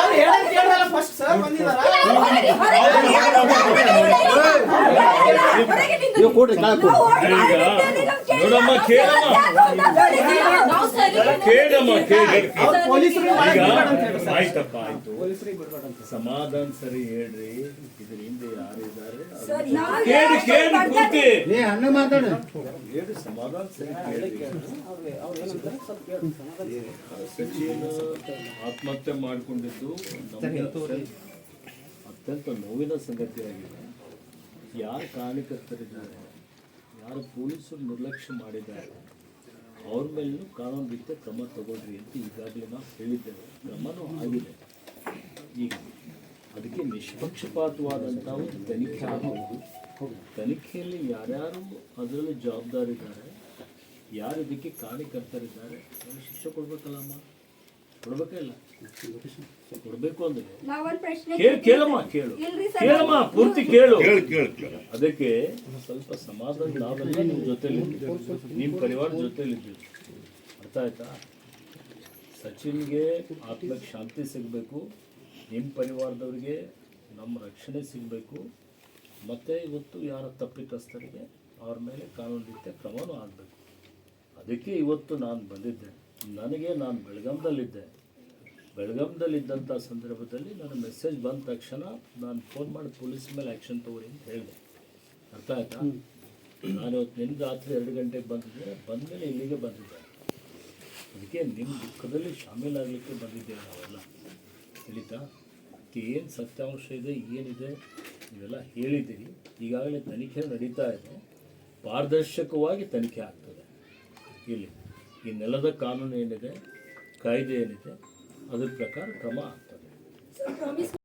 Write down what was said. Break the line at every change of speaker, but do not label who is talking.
ಅವ್ರು ಹೇಳೋದ್ ಕೇಳ್ದಲ್ಲ first
ನೋಡಮ್ಮ ಕೇಳಮ್ಮ. ಕೇಳಮ್ಮ ಕೇಳಿ. ಆಯ್ತಪ್ಪ ಆಯ್ತು. ಸಮಾಧಾನ ಸರಿ ಹೇಳ್ರಿ. ಇದ್ರ ಹಿಂದೆ ಯಾರಿದ್ದಾರೆ ಕೇಳಿ ಕೇಳಿ ಕೂತಿ
ನೀ ಹಂಗ ಮಾತಾಡ.
ಹೇಳಿ ಸಮಾಧಾನ ಸರಿ ಕೇಳಿ. ಆತ್ಮಹತ್ಯೆ ಮಾಡಿಕೊಂಡಿದ್ದು ಅತ್ಯಂತ ನೋವಿನ ಸಂಗತಿಯಾಗಿದೆ. ಯಾರು ಕಾರಣಕರ್ತರಿದ್ದಾರೆ ಯಾರು ಪೊಲೀಸರು ನಿರ್ಲಕ್ಷ್ಯ ಮಾಡಿದ್ದಾರೆ, ಅವ್ರ ಮೇಲೂ ಕಾನೂನು ರೀತಿಯ ಕ್ರಮ ತಗೊಳ್ರಿ ಅಂತ ಈಗಾಗಲೇ ನಾವು ಹೇಳಿದ್ದೇವೆ. ಕ್ರಮನೂ ಆಗಿದೆ. ಈಗ ಅದಕ್ಕೆ ನಿಷ್ಪಕ್ಷಪಾತವಾದಂಥ ಒಂದು ತನಿಖೆ ಆಗಬೇಕು ತನಿಖೆಯಲ್ಲಿ ಯಾರ್ಯಾರು ಅದರಲ್ಲಿ ಜವಾಬ್ದಾರಿದ್ದಾರೆ, ಯಾರು ಇದಕ್ಕೆ ಕಾರ್ಯಕರ್ತರಿದ್ದಾರೆ ಶಿಕ್ಷೆ ಕೊಡ್ಬೇಕಲ್ಲಮ್ಮ. ಕೊಡ್ಬೇಕು ಅಂದ್ರೆ.
ನಾವೊಂದ್ ಪ್ರಶ್ನೆ
ಕೇಳು ಕೇಳಮ್ಮ ಕೇಳು.
ಇಲ್ರಿ ಸರ್,
ಕೇಳಮ್ಮ ಪೂರ್ತಿ ಕೇಳು.
ಕೇಳಿ ಕೇಳಿ ಕೇಳಿ.
ಅದಕ್ಕೆ ಸ್ವಲ್ಪ ಸಮಾಧಾನ ನಾವೆಲ್ಲ ನಿಮ್ಮ ಜೊತೆಲಿ ನಿಮ್ಮ ಪರಿವಾರ ಜೊತೆಲಿದ್ದೀವಿ ಅರ್ಥ ಆಯ್ತಾ? ಸಚಿನ್ಗೆ ಆತ್ಮಕ್ಕೆ ಶಾಂತಿ ಸಿಗಬೇಕು. ನಿಮ್ಮ ಪರಿವಾರದವ್ರಿಗೆ ನಮ್ಮ ರಕ್ಷಣೆ ಸಿಗಬೇಕು. ಮತ್ತು ಇವತ್ತು ಯಾರ ತಪ್ಪಿತಸ್ಥರಿಗೆ ಅವ್ರ ಮೇಲೆ ಕಾನೂನು ರೀತಿಯ ಕ್ರಮವೂ ಆಗಬೇಕು. ಅದಕ್ಕೆ ಇವತ್ತು ನಾನು ಬಂದಿದ್ದೆ ನನಗೆ ನಾನು ಬೆಳಗಾಂದಲ್ಲಿದ್ದೆ ಬೆಳಗಾಂದಲ್ಲಿದ್ದಂಥ ಸಂದರ್ಭದಲ್ಲಿ ನನ್ನ ಮೆಸೇಜ್ ಬಂದ ತಕ್ಷಣ ನಾನು ಫೋನ್ ಮಾಡಿ ಪೊಲೀಸ್ ಮೇಲೆ ಆ್ಯಕ್ಷನ್ ತಗೋರಿ ಅಂತ ಹೇಳಿದೆ. ಅರ್ಥ ಆಯ್ತಾ? ನಾನು ಇವತ್ತು ನಿನ್ನ ರಾತ್ರಿ ಎರಡು ಗಂಟೆಗೆ ಬಂದಿದ್ದೆ. ಬಂದಮೇಲೆ ಇಲ್ಲಿಗೆ ಬಂದಿದ್ದೆ. ಅದಕ್ಕೆ ನಿಮ್ಮ ದುಃಖದಲ್ಲಿ ಶಾಮೀಲಾಗಲಿಕ್ಕೆ ಬಂದಿದ್ದೇವೆ ನಾವೆಲ್ಲ. ತಿಳಿತಾ? ಏನು ಸತ್ಯಾಂಶ ಇದೆ ಏನಿದೆ ಇವೆಲ್ಲ ಹೇಳಿದ್ದೀರಿ. ಈಗಾಗಲೇ ತನಿಖೆ ನಡೀತಾ ಇದೆ. ಪಾರದರ್ಶಕವಾಗಿ ತನಿಖೆ ಆಗ್ತದೆ. ಇಲ್ಲಿ ಈ ನೆಲದ ಕಾನೂನು ಏನಿದೆ ಕಾಯ್ದೆ ಏನಿದೆ ಅದ್ರ ಪ್ರಕಾರ ಕ್ರಮ ಆಗ್ತದೆ.